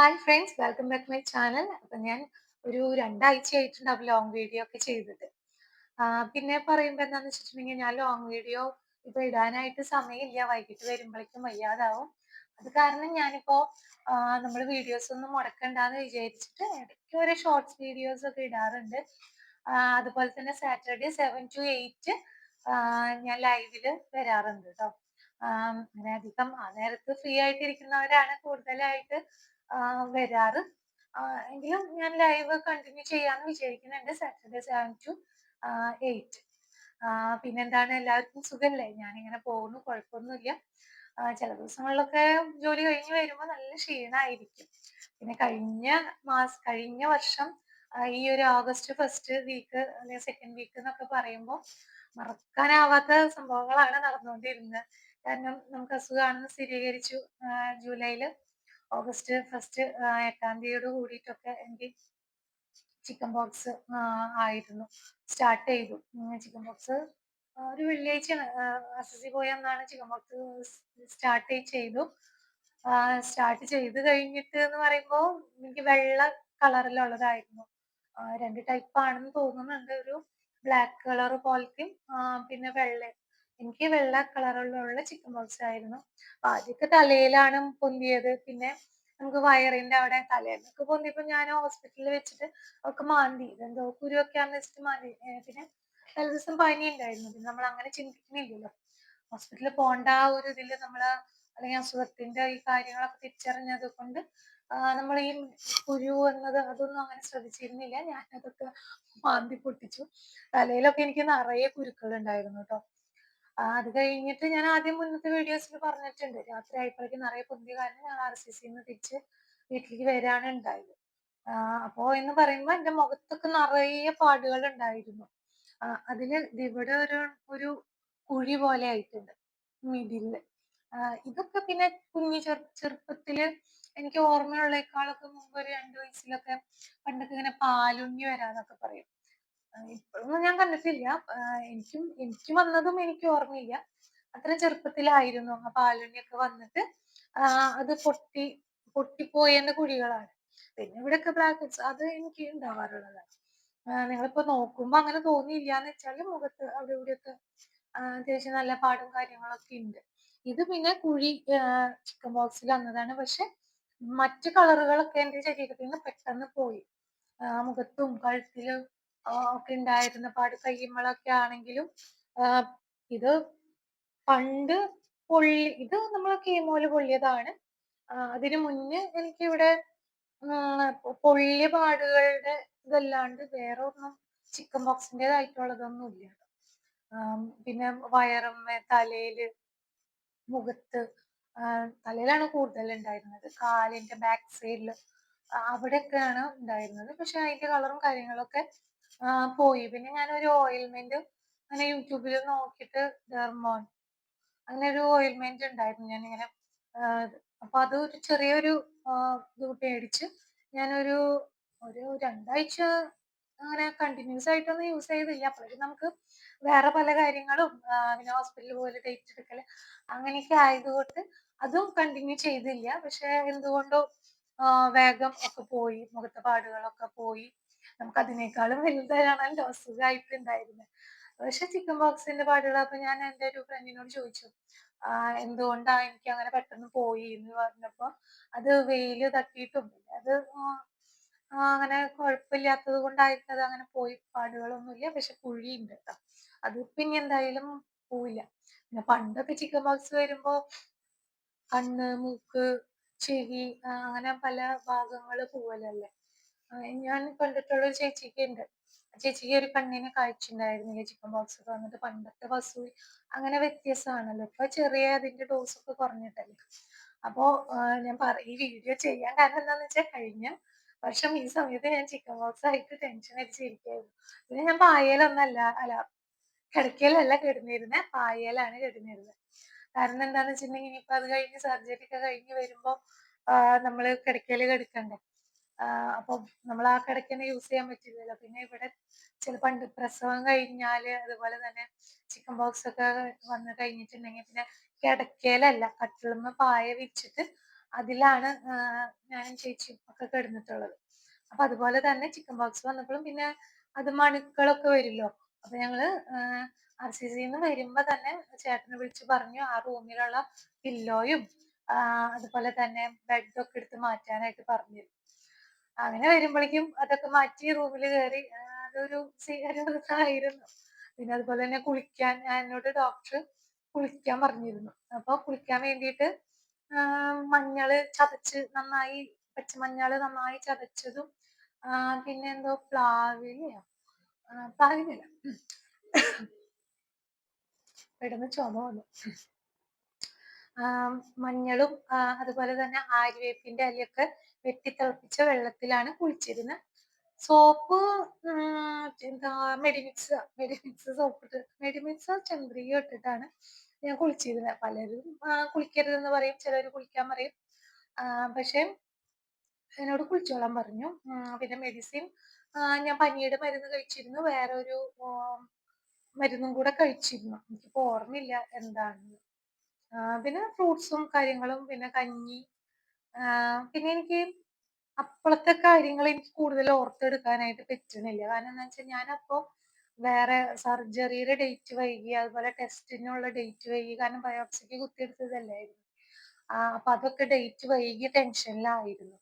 Hi friends welcome back my channel അപ്പൊ ഞാൻ ഒരു രണ്ടാഴ്ചയായിട്ടുണ്ടാവും ലോങ് വീഡിയോ ഒക്കെ ചെയ്തത്. പിന്നെ പറയുമ്പോൾ എന്താന്ന് വെച്ചിട്ടുണ്ടെങ്കിൽ ഞാൻ ലോങ് വീഡിയോ ഇപ്പൊ ഇടാനായിട്ട് സമയമില്ല. വൈകിട്ട് വരുമ്പോഴേക്കും വയ്യാതാവും. അത് കാരണം ഞാനിപ്പോ നമ്മൾ വീഡിയോസ് ഒന്നും മുടക്കണ്ടെന്ന് വിചാരിച്ചിട്ട് ഇടയ്ക്ക് ഒരു ഷോർട്സ് വീഡിയോസ് ഒക്കെ ഇടാറുണ്ട്. അതുപോലെ തന്നെ സാറ്റർഡേ സെവൻ ടു എയ്റ്റ് ഞാൻ ലൈവിൽ വരാറുണ്ട് കേട്ടോ അങ്ങനെ അധികം ആ നേരത്ത് ഫ്രീ ആയിട്ടിരിക്കുന്നവരാണ് കൂടുതലായിട്ട് വരാറ്. എങ്കിലും ഞാൻ ലൈവ് കണ്ടിന്യൂ ചെയ്യാന്ന് വിചാരിക്കുന്നുണ്ട്. സാറ്റർഡേ സെവൻ ടു എയ്റ്റ് പിന്നെന്താണ്? എല്ലാവർക്കും സുഖല്ലേ? ഞാനിങ്ങനെ പോകുന്നു. കുഴപ്പമൊന്നുമില്ല. ചില ദിവസങ്ങളിലൊക്കെ ജോലി കഴിഞ്ഞ് വരുമ്പോൾ നല്ല ക്ഷീണമായിരിക്കും പിന്നെ കഴിഞ്ഞ മാസ കഴിഞ്ഞ വർഷം ഈ ഒരു ഓഗസ്റ്റ് ഫസ്റ്റ് വീക്ക് അല്ലെങ്കിൽ സെക്കൻഡ് വീക്ക് എന്നൊക്കെ പറയുമ്പോൾ മറക്കാനാവാത്ത സംഭവങ്ങളാണ് നടന്നുകൊണ്ടിരുന്നത്. കാരണം നമുക്ക് അസുഖമാണെന്ന് സ്ഥിരീകരിച്ചു ജൂലൈയിൽ ഓഗസ്റ്റ് ഫസ്റ്റ് എട്ടാം തീയതിയോട് കൂടിയിട്ടൊക്കെ എനിക്ക് ചിക്കൻ ബോക്സ് ആയിരുന്നു. സ്റ്റാർട്ട് ചെയ്തു. ചിക്കൻ ബോക്സ് ഒരു വെള്ളിയാഴ്ചയാണ്. S S C chicken box start ചെയ്തു. സ്റ്റാർട്ട് ചെയ്ത് കഴിഞ്ഞിട്ട് എന്ന് പറയുമ്പോൾ എനിക്ക് വെള്ള കളറിലുള്ളതായിരുന്നു രണ്ട് ടൈപ്പ് ആണെന്ന് തോന്നുന്നുണ്ട്. ഒരു ബ്ലാക്ക് കളർ പോലത്തെയും പിന്നെ വെള്ള എനിക്ക് വെള്ള കളറിലുള്ള ചിക്കൻ ബോക്സ് ആയിരുന്നു. ആദ്യമൊക്കെ തലയിലാണ് പൊന്തിയത്. പിന്നെ നമുക്ക് വയറിന്റെ അവിടെ തലേന്നൊക്കെ പൊന്തിയപ്പോ ഞാൻ ഹോസ്പിറ്റലിൽ വെച്ചിട്ട് ഒക്കെ മാന്തി. ഇതെന്തോ കുരുവൊക്കെയാന്ന് വെച്ചിട്ട് മാന്തി. പിന്നെ തലേ ദിവസം പനി ഉണ്ടായിരുന്നു പിന്നെ നമ്മൾ അങ്ങനെ ചിന്തിക്കുന്നില്ലല്ലോ. ഹോസ്പിറ്റലിൽ പോകേണ്ട ആ ഒരു ഇതിൽ നമ്മൾ അല്ലെങ്കിൽ അസുഖത്തിന്റെ ഈ കാര്യങ്ങളൊക്കെ തിരിച്ചറിഞ്ഞത് കൊണ്ട് നമ്മൾ ഈ കുരു എന്നത് അതൊന്നും അങ്ങനെ ശ്രദ്ധിച്ചിരുന്നില്ല. ഞാൻ അതൊക്കെ മാന്തി പൊട്ടിച്ചു. തലയിലൊക്കെ എനിക്ക് നിറയെ കുരുക്കൾ ഉണ്ടായിരുന്നു കേട്ടോ അത് കഴിഞ്ഞിട്ട് ഞാൻ ആദ്യം മുന്നത്തെ വീഡിയോസിൽ പറഞ്ഞിട്ടുണ്ട്. രാത്രി ആയപ്പോഴേക്കും നിറയെ പൊന്തി കാരണം ഞാൻ ആർ സി സിന്ന് തിരിച്ച് വീട്ടിലേക്ക് വരാണ് ഉണ്ടായത്. അപ്പോ എന്ന് പറയുമ്പോൾ എന്റെ മുഖത്തൊക്കെ നിറയെ പാടുകൾ ഉണ്ടായിരുന്നു. അതിൽ ഇവിടെ ഒരു ഒരു കുഴി പോലെ ആയിട്ടുണ്ട് മിഡിൽ ഇതൊക്കെ പിന്നെ കുഞ്ഞു ചെറു ചെറുപ്പത്തിൽ എനിക്ക് ഓർമ്മയുള്ളേക്കാളൊക്കെ മുമ്പ് ഒരു രണ്ടു വയസ്സിലൊക്കെ പണ്ടൊക്കെ ഇങ്ങനെ പാലുണ്ണി വരാന്നൊക്കെ പറയും. ഇപ്പോഴൊന്നും ഞാൻ കണ്ടിട്ടില്ല. എനിക്കും എനിക്ക് വന്നതും എനിക്ക് ഓർമ്മയില്ല. അത്ര ചെറുപ്പത്തിലായിരുന്നു ആ പാലുണ്ണിയൊക്കെ വന്നിട്ട്. അത് പൊട്ടി പൊട്ടിപ്പോയതിന്റെ കുഴികളാണ്. പിന്നെ ഇവിടെയൊക്കെ ബ്രാക്കറ്റ്സ് അത് എനിക്ക് ഉണ്ടാവാറുള്ളതാണ്. നിങ്ങളിപ്പോ നോക്കുമ്പോ അങ്ങനെ തോന്നിയില്ല എന്ന് വെച്ചാൽ മുഖത്ത് അവിടെ ഇവിടെയൊക്കെ അത്യാവശ്യം നല്ല പാടും കാര്യങ്ങളൊക്കെ ഉണ്ട്. ഇത് പിന്നെ കുഴി ചിക്കൻ ബോക്സിൽ വന്നതാണ്. പക്ഷെ മറ്റു കളറുകളൊക്കെ എന്റെ ശരീരത്തിൽ നിന്ന് പെട്ടെന്ന് പോയി. മുഖത്തും കഴുത്തിലും ഒക്കെ ഉണ്ടായിരുന്ന പാട് കയ്യുമ്മളൊക്കെ ആണെങ്കിലും ഇത് പണ്ട് പൊള്ളി ഇത് നമ്മൾ കീമോൽ പൊള്ളിയതാണ്. അതിനു മുന്നേ എനിക്കിവിടെ പൊള്ളിയ പാടുകളുടെ ഇതല്ലാണ്ട് വേറെ ഒന്നും ചിക്കൻ ബോക്സിന്റെതായിട്ടുള്ളതൊന്നും ഇല്ല പിന്നെ വയറമ്മ തലയിൽ മുഖത്ത് തലയിലാണ് കൂടുതൽ ഉണ്ടായിരുന്നത് കാലിന്റെ ബാക്ക് സൈഡിൽ അവിടെയൊക്കെയാണ് ഉണ്ടായിരുന്നത്. പക്ഷെ അതിന്റെ കളറും കാര്യങ്ങളൊക്കെ പോയി. പിന്നെ ഞാൻ ഒരു ഓയിൽമെന്റ് അങ്ങനെ യൂട്യൂബിൽ നോക്കിയിട്ട് ഡെർമോൺ അങ്ങനെ ഒരു ഓയിൽമെന്റ് ഉണ്ടായിരുന്നു ഞാൻ ഇങ്ങനെ അപ്പൊ അത് ഒരു ചെറിയൊരു ഇത് മേടിച്ച് ഞാനൊരു ഒരു രണ്ടാഴ്ച അങ്ങനെ കണ്ടിന്യൂസ് ആയിട്ടൊന്നും യൂസ് ചെയ്തില്ല. അപ്പോഴേക്കും നമുക്ക് വേറെ പല കാര്യങ്ങളും പിന്നെ ഹോസ്പിറ്റലിൽ പോലെ ഡേറ്റ് എടുക്കൽ അങ്ങനെയൊക്കെ ആയതുകൊണ്ട് അതും കണ്ടിന്യൂ ചെയ്തില്ല. പക്ഷെ എന്തുകൊണ്ടോ വേഗം ഒക്കെ പോയി മുഖത്തെ പാടുകളൊക്കെ പോയി. നമുക്ക് അതിനേക്കാളും വലുതാണല്ലോ അസുഖമായിട്ട് ഉണ്ടായിരുന്നത് പക്ഷെ ചിക്കൻ ബോക്സിന്റെ അപ്പൊ ഞാൻ എന്റെ ഒരു ഫ്രണ്ടിനോട് ചോദിച്ചു എന്തുകൊണ്ടാ എനിക്ക് അങ്ങനെ പെട്ടെന്ന് പോയി? എന്ന് പറഞ്ഞപ്പോ അത് വെയിൽ തട്ടിയിട്ടും അത് അങ്ങനെ കുഴപ്പമില്ലാത്തത് കൊണ്ടായിരിക്കും അത് അങ്ങനെ പോയി. പാടുകളൊന്നുമില്ല പക്ഷെ കുഴിയുണ്ട് കേട്ടോ അത് പിന്നെ എന്തായാലും പോവില്ല. പിന്നെ പണ്ടൊക്കെ ചിക്കൻ ബോക്സ് വരുമ്പോ കണ്ണ് മൂക്ക് ചെവി അങ്ങനെ പല ഭാഗങ്ങൾ പോവലല്ലേ. ഞാൻ കണ്ടിട്ടുള്ള ഒരു ചേച്ചിക്ക് ഉണ്ട്. ചേച്ചിക്ക് ഒരു കണ്ണിന് കാഴ്ച ഈ ചിക്കൻ ബോക്സ് ഒക്കെ വന്നിട്ട് പണ്ടത്തെ വസൂരി അങ്ങനെ വ്യത്യാസമാണല്ലോ ഇപ്പൊ ചെറിയ അതിന്റെ ഡോസ് ഒക്കെ കുറഞ്ഞിട്ടല്ലേ. അപ്പോ ഞാൻ പറ ഈ വീഡിയോ ചെയ്യാൻ കാരണം എന്താന്ന് വെച്ചാൽ കഴിഞ്ഞ വർഷം ഈ സമയത്ത് ഞാൻ ചിക്കൻ ബോക്സ് ആയിട്ട് ടെൻഷൻ അടിച്ചിരിക്കായിരുന്നു പിന്നെ ഞാൻ പായലൊന്നല്ല അല്ല കിടക്കയിലല്ല കിടന്നിരുന്നത് പായലാണ് കിടന്നിരുന്നത് കാരണം എന്താന്ന് വെച്ചിട്ടുണ്ടെങ്കിൽ ഇനിയിപ്പൊ അത് കഴിഞ്ഞ് സർജറി ഒക്കെ കഴിഞ്ഞ് വരുമ്പോ ആ, നമ്മൾ കിടക്കയിൽ കിടക്കണ്ടേ? അപ്പൊ നമ്മൾ ആ കിടക്കനെ യൂസ് ചെയ്യാൻ പറ്റില്ലല്ലോ. പിന്നെ ഇവിടെ ചില പണ്ട് പ്രസവം കഴിഞ്ഞാൽ അതുപോലെ തന്നെ ചിക്കൻ ബോക്സ് ഒക്കെ വന്ന് കഴിഞ്ഞിട്ടുണ്ടെങ്കിൽ പിന്നെ കിടക്കയിലല്ല കട്ടിലുമ്മ പായ വെച്ചിട്ട് അതിലാണ് ഞാനും ചേച്ചിയും ഒക്കെ കിടന്നിട്ടുള്ളത്. അപ്പൊ അതുപോലെ തന്നെ ചിക്കൻ ബോക്സ് വന്നപ്പോഴും പിന്നെ അത് മണുക്കളൊക്കെ വരുമല്ലോ അപ്പൊ ഞങ്ങൾ ആർ സി സിന്ന് വരുമ്പോ തന്നെ ചേട്ടനെ വിളിച്ച് പറഞ്ഞു ആ റൂമിലുള്ള പില്ലോയും അതുപോലെ തന്നെ ബെഡൊക്കെ എടുത്ത് മാറ്റാനായിട്ട് പറഞ്ഞു അങ്ങനെ വരുമ്പോഴേക്കും അതൊക്കെ മാറ്റി റൂമിൽ കയറി അതൊരു ആയിരുന്നു പിന്നെ അതുപോലെ തന്നെ കുളിക്കാൻ ഞാൻ എന്നോട് ഡോക്ടർ കുളിക്കാൻ പറഞ്ഞിരുന്നു. അപ്പോൾ കുളിക്കാൻ വേണ്ടിയിട്ട് മഞ്ഞൾ ചതച്ച് നന്നായി പച്ചമഞ്ഞൾ നന്നായി ചതച്ചതും പിന്നെ എന്തോ പ്ലാവിലയോ പ്ലാവിനല്ല. പെട്ടെന്ന് ചുമ വന്നു. മഞ്ഞളും അതുപോലെ തന്നെ ആര്യവേപ്പിന്റെ ഇലയൊക്കെ വെട്ടിത്തിളപ്പിച്ച വെള്ളത്തിലാണ് കുളിച്ചിരുന്നത്. സോപ്പ് എന്താ മെഡിമിക്സ് മെഡിമിക്സ് സോപ്പ് ഇട്ട് മെഡിമിക്സ് ചന്ദ്രിക ഇട്ടിട്ടാണ് ഞാൻ കുളിച്ചിരുന്നത്. പലരും കുളിക്കരുതെന്ന് പറയും ചിലർ കുളിക്കാൻ പറയും. പക്ഷെ എന്നോട് കുളിച്ചോളാൻ പറഞ്ഞു. പിന്നെ മെഡിസിൻ ഞാൻ പനിയുടെ മരുന്ന് കഴിച്ചിരുന്നു. വേറെ ഒരു മരുന്നും കൂടെ കഴിച്ചിരുന്നു. എനിക്കിപ്പോ ഓർമ്മയില്ല എന്താണെന്ന് പിന്നെ ഫ്രൂട്ട്സും കാര്യങ്ങളും പിന്നെ കഞ്ഞി. പിന്നെ എനിക്ക് അപ്പോഴത്തെ കാര്യങ്ങൾ എനിക്ക് കൂടുതൽ ഓർത്തെടുക്കാനായിട്ട് പറ്റുന്നില്ല. കാരണം എന്താ വെച്ചാൽ ഞാനപ്പോൾ വേറെ സർജറിയുടെ ഡേറ്റ് വൈകി അതുപോലെ ടെസ്റ്റിനുള്ള ഡേറ്റ് വൈകി കാരണം ബയോപ്സിക്ക് കുത്തിയെടുത്തതല്ലായിരുന്നു അപ്പൊ അതൊക്കെ ഡേറ്റ് വൈകി ടെൻഷനിലായിരുന്നു.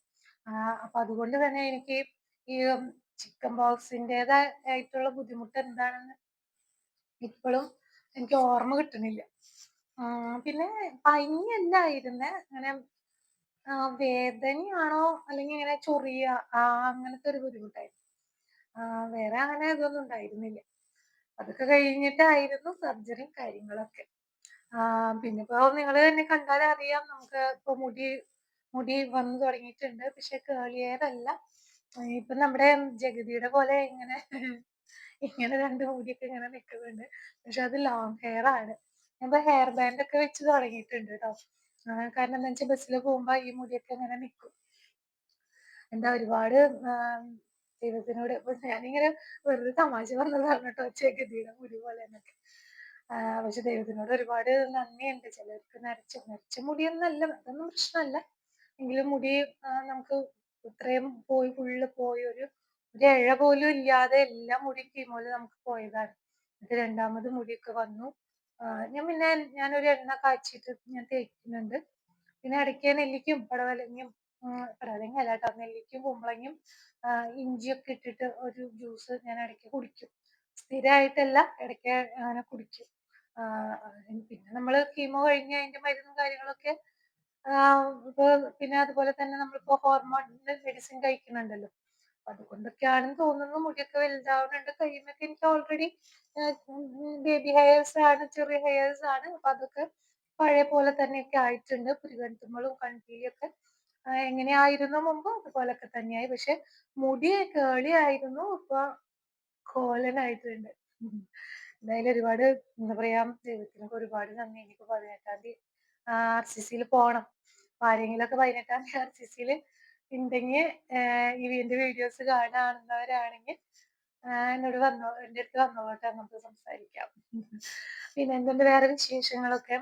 അപ്പൊ അതുകൊണ്ട് തന്നെ എനിക്ക് ഈ ചിക്കൻ ബോക്സിന്റെതായിട്ടുള്ള ബുദ്ധിമുട്ട് എന്താണെന്ന് ഇപ്പോഴും എനിക്ക് ഓർമ്മ കിട്ടുന്നില്ല. പിന്നെ പനിയല്ലായിരുന്നേ അങ്ങനെ വേദനയാണോ? അല്ലെങ്കിൽ ഇങ്ങനെ ചൊറിയ ആ അങ്ങനത്തെ ഒരു ബുദ്ധിമുട്ടായിരുന്നു. വേറെ അങ്ങനെ ഇതൊന്നും ഉണ്ടായിരുന്നില്ല. അതൊക്കെ കഴിഞ്ഞിട്ടായിരുന്നു സർജറിയും കാര്യങ്ങളൊക്കെ. പിന്നെ ഇപ്പൊ നിങ്ങൾ തന്നെ കണ്ടാൽ അറിയാം. നമുക്ക് ഇപ്പൊ മുടി മുടി വന്നു തുടങ്ങിയിട്ടുണ്ട്. പക്ഷെ ഹെയർ അല്ല ഇപ്പൊ നമ്മുടെ ജഗതിയുടെ പോലെ ഇങ്ങനെ ഇങ്ങനെ രണ്ട് മുടിയൊക്കെ ഇങ്ങനെ നിൽക്കുന്നുണ്ട്. പക്ഷെ അത് ലോങ് ഹെയർ ആണ്. ഞാൻ ഹെയർ ബാൻഡ് ഒക്കെ വെച്ച് തുടങ്ങിയിട്ടുണ്ട് കേട്ടോ കാരണം എന്താ വെച്ചാൽ ബസ്സിൽ പോകുമ്പോ ഈ മുടിയൊക്കെ ഇങ്ങനെ നിൽക്കും എന്താ ഒരുപാട് ദൈവത്തിനോട് ഞാനിങ്ങനെ വെറുതെ തമാശ പറഞ്ഞതാണ് കേട്ടോ ജഗതിയുടെ മുടി പോലെ എന്നൊക്കെ. പക്ഷെ ദൈവത്തിനോട് ഒരുപാട് നന്ദിയുണ്ട്. ചിലർക്ക് നരച്ച നരച്ച മുടിയൊന്നല്ല അതൊന്നും പ്രശ്നമല്ല. എങ്കിലും മുടി നമുക്ക് ഇത്രയും പോയി ഫുള്ള് പോയി ഒരു ഒരു ഇഴ പോലും ഇല്ലാതെ എല്ലാ മുടി കീമോൽ നമുക്ക് പോയതാണ്. എന്നിട്ട് രണ്ടാമത് മുടിയൊക്കെ വന്നു. ഞാൻ പിന്നെ ഞാനൊരു എണ്ണ കാച്ചിട്ട് ഞാൻ തേക്കുന്നുണ്ട്. പിന്നെ ഇടയ്ക്ക് നെല്ലിക്കും പടവലങ്ങയും പടവലങ്ങ അല്ല കേട്ടോ നെല്ലിക്കും കുമ്പളങ്ങയും ഇഞ്ചിയൊക്കെ ഇട്ടിട്ട് ഒരു ജ്യൂസ് ഞാൻ ഇടയ്ക്ക് കുടിക്കും. സ്ഥിരമായിട്ടല്ല ഇടയ്ക്ക് അങ്ങനെ കുടിക്കും. പിന്നെ നമ്മൾ കീമോ കഴിഞ്ഞ് അതിന്റെ മരുന്നും കാര്യങ്ങളൊക്കെ ഇപ്പൊ പിന്നെ അതുപോലെ തന്നെ നമ്മളിപ്പോ ഹോർമോണിന്റെ മെഡിസിൻ കഴിക്കുന്നുണ്ടല്ലോ. അതുകൊണ്ടൊക്കെയാണെന്ന് തോന്നുന്നു. മുടിയൊക്കെ വലുതാവുന്നുണ്ട് കയ്യുമൊക്കെ എനിക്ക് ഓൾറെഡി ബേബി ഹെയർസ് ആണ് ചെറിയ ഹെയർസ് ആണ്. അപ്പൊ അതൊക്കെ പഴയ പോലെ തന്നെയൊക്കെ ആയിട്ടുണ്ട്. പുരികത്തുമ്പോഴും കൺപീലിയൊക്കെ എങ്ങനെയായിരുന്നു മുമ്പ് അതുപോലൊക്കെ തന്നെയായി. പക്ഷെ മുടി കേളി ആയിരുന്നു. ഇപ്പൊ കോലനായിട്ടുണ്ട് എന്തായാലും ഒരുപാട് എന്താ പറയാ ദൈവത്തിനൊക്കെ ഒരുപാട് നന്ദി. എനിക്ക് പതിനെട്ടാം തീയതി ആർ സി സിയിൽ പോണം. അപ്പൊ ആരെങ്കിലുമൊക്കെ പതിനെട്ടാം തീയതി ആർ സി സിയിൽ ഉണ്ടെങ്കിൽ ഇതിന്റെ വീഡിയോസ് കാണാവുന്നവരാണെങ്കിൽ എന്നോട് വന്നോ എന്റെ അടുത്ത് വന്നോട്ടെ നമുക്ക് സംസാരിക്കാം. പിന്നെ എന്തുണ്ട് വേറെ വിശേഷങ്ങളൊക്കെ?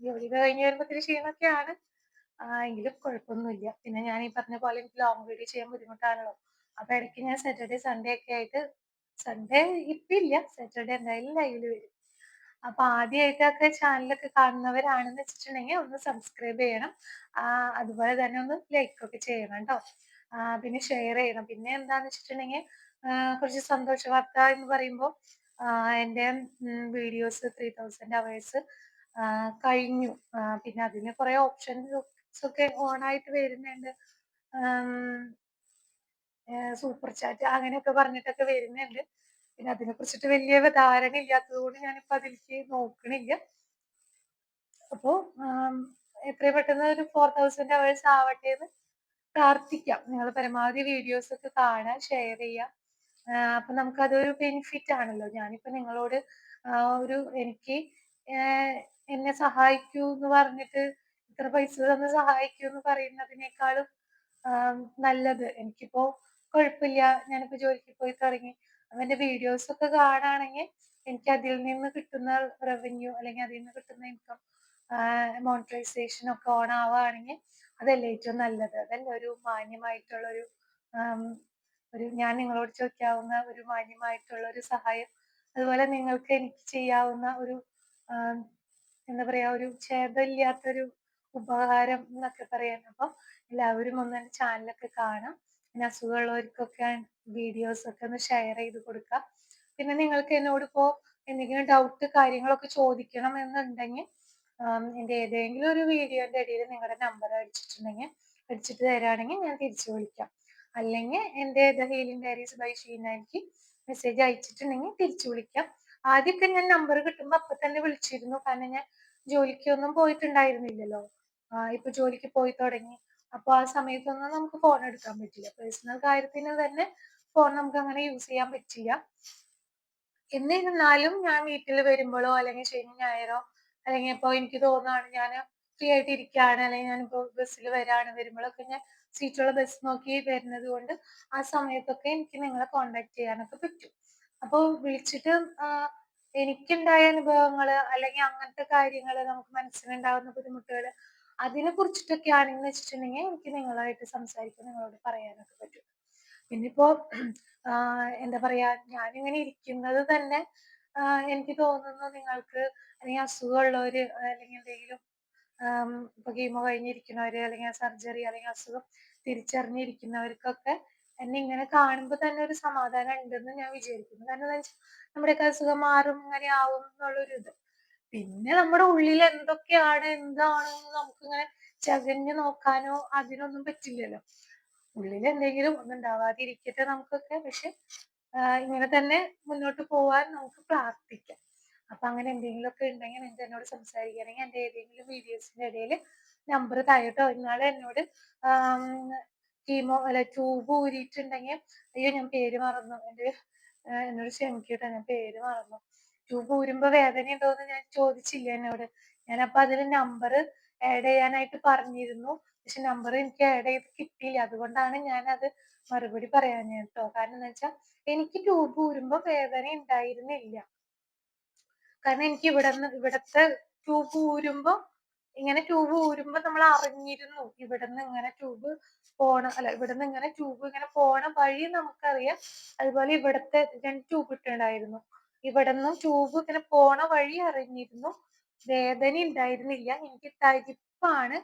ജോലി കഴിഞ്ഞ് വരുമ്പോൾ ഇത്തിരി ക്ഷീണമൊക്കെയാണ് എങ്കിലും കുഴപ്പമൊന്നുമില്ല. പിന്നെ ഞാൻ ഈ പറഞ്ഞ പോലെ എനിക്ക് ലോങ് വീഡിയോ ചെയ്യാൻ ബുദ്ധിമുട്ടാണല്ലോ. അപ്പൊ ഇടയ്ക്ക് ഞാൻ സാറ്റർഡേ സൺഡേ ഒക്കെ ആയിട്ട് സൺഡേ ഇപ്പില്ല സാറ്റർഡേ എന്തായാലും ലൈവിൽ വരും. അപ്പൊ ആദ്യമായിട്ടൊക്കെ ചാനലൊക്കെ കാണുന്നവരാണെന്ന് വെച്ചിട്ടുണ്ടെങ്കിൽ ഒന്ന് സബ്സ്ക്രൈബ് ചെയ്യണം. അതുപോലെ തന്നെ ഒന്ന് ലൈക്ക് ഒക്കെ ചെയ്യണം കേട്ടോ പിന്നെ ഷെയർ ചെയ്യണം. പിന്നെ എന്താന്ന് വെച്ചിട്ടുണ്ടെങ്കിൽ കുറച്ച് സന്തോഷ വാർത്ത എന്ന് പറയുമ്പോൾ എന്റെ വീഡിയോസ് ത്രീ തൗസൻഡ് അവേഴ്സ് കഴിഞ്ഞു. പിന്നെ അതിന് കുറെ ഓപ്ഷൻസ് ഒക്കെ ഓൺ ആയിട്ട് വരുന്നുണ്ട്. സൂപ്പർ ചാറ്റ് അങ്ങനെയൊക്കെ പറഞ്ഞിട്ടൊക്കെ വരുന്നുണ്ട്. പിന്നെ അതിനെ കുറിച്ചിട്ട് വലിയ ധാരണ ഇല്ലാത്തത് കൊണ്ട് ഞാനിപ്പോ അതിലേക്ക് നോക്കണില്ല. അപ്പോ എത്രയും പെട്ടെന്ന് ഒരു ഫോർ തൗസൻഡ് അവേഴ്സ് ആവട്ടെ എന്ന് പ്രാർത്ഥിക്കാം. നിങ്ങൾ പരമാവധി വീഡിയോസ് ഒക്കെ കാണാൻ ഷെയർ ചെയ്യാം അപ്പൊ നമുക്ക് അതൊരു ബെനിഫിറ്റ് ആണല്ലോ. ഞാനിപ്പോ നിങ്ങളോട് ഒരു എനിക്ക് എന്നെ സഹായിക്കൂ എന്ന് പറഞ്ഞിട്ട് ഇത്ര പൈസ തന്ന് സഹായിക്കൂ എന്ന് പറയുന്നതിനേക്കാളും നല്ലത്. എനിക്കിപ്പോ കുഴപ്പമില്ല. ഞാനിപ്പോ ജോലിക്ക് പോയി തുടങ്ങി. അവന്റെ വീഡിയോസ് ഒക്കെ കാണുകയാണെങ്കിൽ എനിക്ക് അതിൽ നിന്ന് കിട്ടുന്ന റവന്യൂ അല്ലെങ്കിൽ അതിൽ നിന്ന് കിട്ടുന്ന ഇൻകം മോണിറ്റൈസേഷൻ ഒക്കെ ഓൺ ആവുകയാണെങ്കിൽ അതല്ലേ ഏറ്റവും നല്ലത്. അതല്ലേ ഒരു മാന്യമായിട്ടുള്ള ഒരു ഒരു ഞാൻ നിങ്ങളോട് ചോദിക്കാവുന്ന ഒരു മാന്യമായിട്ടുള്ള ഒരു സഹായം. അതുപോലെ നിങ്ങൾക്ക് എനിക്ക് ചെയ്യാവുന്ന ഒരു എന്താ പറയാ ഒരു ഛേദമില്ലാത്തൊരു ഉപകാരം എന്നൊക്കെ പറയാൻ അപ്പം എല്ലാവരും ഒന്ന് ചാനലൊക്കെ കാണാം. പിന്നെ അസുഖമുള്ളവർക്കൊക്കെ വീഡിയോസ് ഒക്കെ ഒന്ന് ഷെയർ ചെയ്ത് കൊടുക്കാം. പിന്നെ നിങ്ങൾക്ക് എന്നോട് ഇപ്പോൾ എന്തെങ്കിലും ഡൗട്ട് കാര്യങ്ങളൊക്കെ ചോദിക്കണം എന്നുണ്ടെങ്കിൽ എന്റെ ഏതെങ്കിലും ഒരു വീഡിയോന്റെ ഇടയിൽ നിങ്ങളുടെ നമ്പർ അടിച്ചിട്ടുണ്ടെങ്കിൽ അടിച്ചിട്ട് തരാണെങ്കിൽ ഞാൻ തിരിച്ചു വിളിക്കാം. അല്ലെങ്കിൽ എന്റെ ദ ഹീലിംഗ് ഡയറീസ് ബൈ ഷീനാനിക്ക് മെസ്സേജ് അയച്ചിട്ടുണ്ടെങ്കിൽ തിരിച്ചു വിളിക്കാം. ആദ്യമൊക്കെ ഞാൻ നമ്പർ കിട്ടുമ്പോൾ അപ്പം തന്നെ വിളിച്ചിരുന്നു. കാരണം ഞാൻ ജോലിക്കൊന്നും പോയിട്ടുണ്ടായിരുന്നില്ലല്ലോ. ഇപ്പൊ ജോലിക്ക് പോയി തുടങ്ങി. അപ്പോൾ ആ സമയത്തൊന്നും നമുക്ക് ഫോൺ എടുക്കാൻ പറ്റില്ല. പേഴ്സണൽ കാര്യത്തിന് തന്നെ ഫോൺ നമുക്ക് അങ്ങനെ യൂസ് ചെയ്യാൻ പറ്റില്ല. എന്നിരുന്നാലും ഞാൻ വീട്ടിൽ വരുമ്പോഴോ അല്ലെങ്കിൽ ശനി ഞായറോ അല്ലെങ്കിൽ ഇപ്പോൾ എനിക്ക് തോന്നുകയാണ് ഞാൻ ഫ്രീ ആയിട്ട് ഇരിക്കുകയാണ് അല്ലെങ്കിൽ ഞാനിപ്പോൾ ബസ്സിൽ വരാണ് വരുമ്പോഴൊക്കെ ഞാൻ സീറ്റുള്ള ബസ് നോക്കി വരുന്നത് കൊണ്ട് ആ സമയത്തൊക്കെ എനിക്ക് നിങ്ങളെ കോണ്ടാക്ട് ചെയ്യാനൊക്കെ പറ്റും. അപ്പോൾ വിളിച്ചിട്ട് എനിക്കുണ്ടായ അനുഭവങ്ങൾ അല്ലെങ്കിൽ അങ്ങനത്തെ കാര്യങ്ങൾ നമുക്ക് മനസ്സിലുണ്ടാകുന്ന ബുദ്ധിമുട്ടുകൾ അതിനെ കുറിച്ചിട്ടൊക്കെ ആണെന്ന് വെച്ചിട്ടുണ്ടെങ്കിൽ എനിക്ക് നിങ്ങളായിട്ട് സംസാരിക്കാൻ നിങ്ങളോട് പറയാനൊക്കെ പറ്റും. പിന്നിപ്പോ എന്താ പറയാ ഞാനിങ്ങനെ ഇരിക്കുന്നത് തന്നെ എനിക്ക് തോന്നുന്നു നിങ്ങൾക്ക് അല്ലെങ്കിൽ അസുഖമുള്ളവര് അല്ലെങ്കിൽ എന്തെങ്കിലും ഇപ്പൊ കീമോ കഴിഞ്ഞിരിക്കുന്നവര് അല്ലെങ്കിൽ സർജറി അല്ലെങ്കിൽ അസുഖം തിരിച്ചറിഞ്ഞിരിക്കുന്നവർക്കൊക്കെ എന്നെ ഇങ്ങനെ കാണുമ്പോൾ തന്നെ ഒരു സമാധാനം ഉണ്ടെന്ന് ഞാൻ വിചാരിക്കുന്നു. കാരണം എന്താ വെച്ചാൽ നമ്മുടെയൊക്കെ അസുഖം മാറും ഇങ്ങനെ ആവും എന്നുള്ളൊരു ഇത് പിന്നെ നമ്മുടെ ഉള്ളിൽ എന്തൊക്കെയാണ് എന്താണെന്ന് നമുക്കിങ്ങനെ ചകഞ്ഞു നോക്കാനോ അതിനൊന്നും പറ്റില്ലല്ലോ. ഉള്ളിൽ എന്തെങ്കിലും ഒന്നും ഉണ്ടാവാതിരിക്കട്ടെ നമുക്കൊക്കെ. പക്ഷെ ഇങ്ങനെ തന്നെ മുന്നോട്ട് പോവാൻ നമുക്ക് പ്രാർത്ഥിക്കാം. അപ്പൊ അങ്ങനെ എന്തെങ്കിലും ഒക്കെ ഉണ്ടെങ്കിൽ നിങ്ങൾക്ക് എന്നോട് സംസാരിക്കുകയാണെങ്കിൽ എന്റെ ഏതെങ്കിലും വീഡിയോസിന്റെ ഇടയിൽ നമ്പർ താഴോട്ടോ ഇന്നാളെ എന്നോട് കീമോ അല്ല ട്യൂബ് ഊരിയിട്ടുണ്ടെങ്കിൽ അയ്യോ ഞാൻ പേര് മറന്നു. എന്റെ എന്നോട് ക്ഷമിക്കട്ടെ ഞാൻ പേര് മറന്നു. ട്യൂബ് ഊരുമ്പോ വേദന ഉണ്ടോന്ന് ഞാൻ ചോദിച്ചില്ല എന്നോട്. ഞാൻ അപ്പൊ അതിൽ നമ്പർ ആഡ് ചെയ്യാനായിട്ട് പറഞ്ഞിരുന്നു. പക്ഷെ നമ്പർ എനിക്ക് ആഡ് ചെയ്ത് കിട്ടിയില്ല. അതുകൊണ്ടാണ് ഞാൻ അത് മറുപടി പറയാൻ കേട്ടോ. കാരണം എന്താ വെച്ചാൽ എനിക്ക് ട്യൂബ് ഊരുമ്പോ വേദന ഉണ്ടായിരുന്നില്ല. കാരണം എനിക്ക് ഇവിടെ ഇവിടത്തെ ട്യൂബ് ഊരുമ്പോ ഇങ്ങനെ ട്യൂബ് ഊരുമ്പോ നമ്മൾ അറിഞ്ഞിരുന്നു. ഇവിടുന്ന് ഇങ്ങനെ ട്യൂബ് പോണ അല്ല ഇവിടുന്ന് ഇങ്ങനെ ട്യൂബ് ഇങ്ങനെ പോണ വഴി നമുക്കറിയാം. അതുപോലെ ഇവിടത്തെ രണ്ട് ട്യൂബ് ഇട്ടുണ്ടായിരുന്നു ഇവിടുന്ന് ട്യൂബ് ഇങ്ങനെ പോണ വഴി അറിഞ്ഞിരുന്നു. വേദന ഉണ്ടായിരുന്നില്ല. എനിക്ക് തരിപ്പാണ്.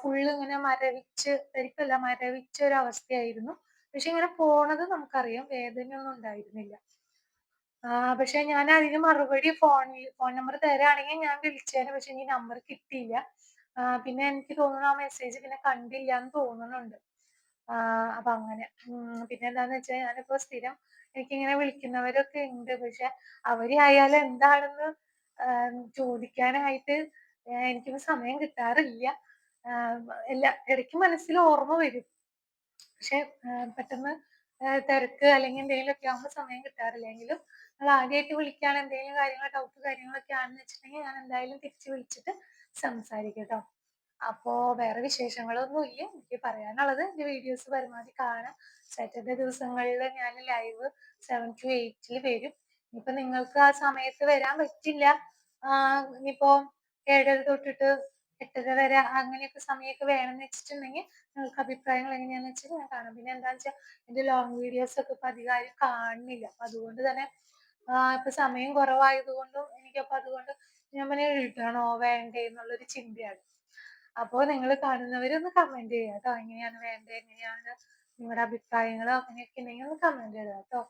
ഫുള്ള് ഇങ്ങനെ മരവിച്ച് തരിപ്പല്ല മരവിച്ച ഒരു അവസ്ഥയായിരുന്നു പക്ഷെ ഇങ്ങനെ പോണത് നമുക്കറിയാം. വേദനയൊന്നും ഉണ്ടായിരുന്നില്ല. പക്ഷെ ഞാൻ അതിന് മറുപടി ഫോണിൽ ഫോൺ നമ്പർ തരാണെങ്കിൽ ഞാൻ വിളിച്ചേനെ. പക്ഷെ എനിക്ക് നമ്പർ കിട്ടിയില്ല. പിന്നെ എനിക്ക് തോന്നുന്നു ആ മെസ്സേജ് പിന്നെ കണ്ടില്ല എന്ന് തോന്നുന്നുണ്ട് അപ്പൊ അങ്ങനെ പിന്നെ എന്താന്ന് വെച്ചാൽ ഞാനിപ്പോ സ്ഥിരം എനിക്കിങ്ങനെ വിളിക്കുന്നവരൊക്കെ ഉണ്ട് പക്ഷെ അവർ ആയാലും എന്താണെന്ന് ചോദിക്കാനായിട്ട് എനിക്കിപ്പോ സമയം കിട്ടാറില്ല. എല്ലാ ഇടയ്ക്ക് മനസ്സിൽ ഓർമ്മ വരും. പക്ഷെ പെട്ടെന്ന് തിരക്ക് അല്ലെങ്കിൽ എന്തെങ്കിലും ഒക്കെ ആകുമ്പോൾ സമയം കിട്ടാറില്ല എങ്കിലും നിങ്ങൾ ആദ്യമായിട്ട് വിളിക്കുകയാണ് എന്തെങ്കിലും കാര്യങ്ങൾ ഡൗട്ട് കാര്യങ്ങളൊക്കെ ആണെന്ന് വെച്ചിട്ടുണ്ടെങ്കിൽ ഞാൻ എന്തായാലും തിരിച്ച് വിളിച്ചിട്ട് സംസാരിക്കട്ടോ കേട്ടോ അപ്പോ വേറെ വിശേഷങ്ങളൊന്നും ഇല്ല എനിക്ക് പറയാനുള്ളത് എന്റെ വീഡിയോസ് പരമാവധി കാണാം. സാറ്റർഡേ ദിവസങ്ങളിൽ ഞാൻ ലൈവ് സെവൻ ടു എയ്റ്റിൽ വരും. ഇനിയിപ്പോ നിങ്ങൾക്ക് ആ സമയത്ത് വരാൻ പറ്റില്ല. ഇനിയിപ്പോ ഏഴര തൊട്ടിട്ട് എട്ടര വരെ അങ്ങനെയൊക്കെ സമയമൊക്കെ വേണമെന്ന് വെച്ചിട്ടുണ്ടെങ്കിൽ നിങ്ങൾക്ക് അഭിപ്രായങ്ങൾ എങ്ങനെയാന്ന് വെച്ചാൽ ഞാൻ കാണാം. പിന്നെ എന്താണെന്ന് വെച്ചാൽ എന്റെ ലോങ് വീഡിയോസ് ഒക്കെ ഇപ്പൊ അധികാരം കാണുന്നില്ല. അപ്പൊ അതുകൊണ്ട് തന്നെ ഇപ്പൊ സമയം കുറവായതുകൊണ്ടും എനിക്കപ്പോ അതുകൊണ്ട് ഞാൻ പിന്നെ ഇടണോ വേണ്ടേ എന്നുള്ളൊരു ചിന്തയാണ്. അപ്പോൾ നിങ്ങൾ കാണുന്നവരൊന്ന് കമന്റ് ചെയ്യുക കേട്ടോ എങ്ങനെയാണ് വേണ്ടത്? എങ്ങനെയാണ് നിങ്ങളുടെ അഭിപ്രായങ്ങളോ? അങ്ങനെയൊക്കെ ഉണ്ടെങ്കിൽ ഒന്ന് കമന്റ് ചെയ്യുക കേട്ടോ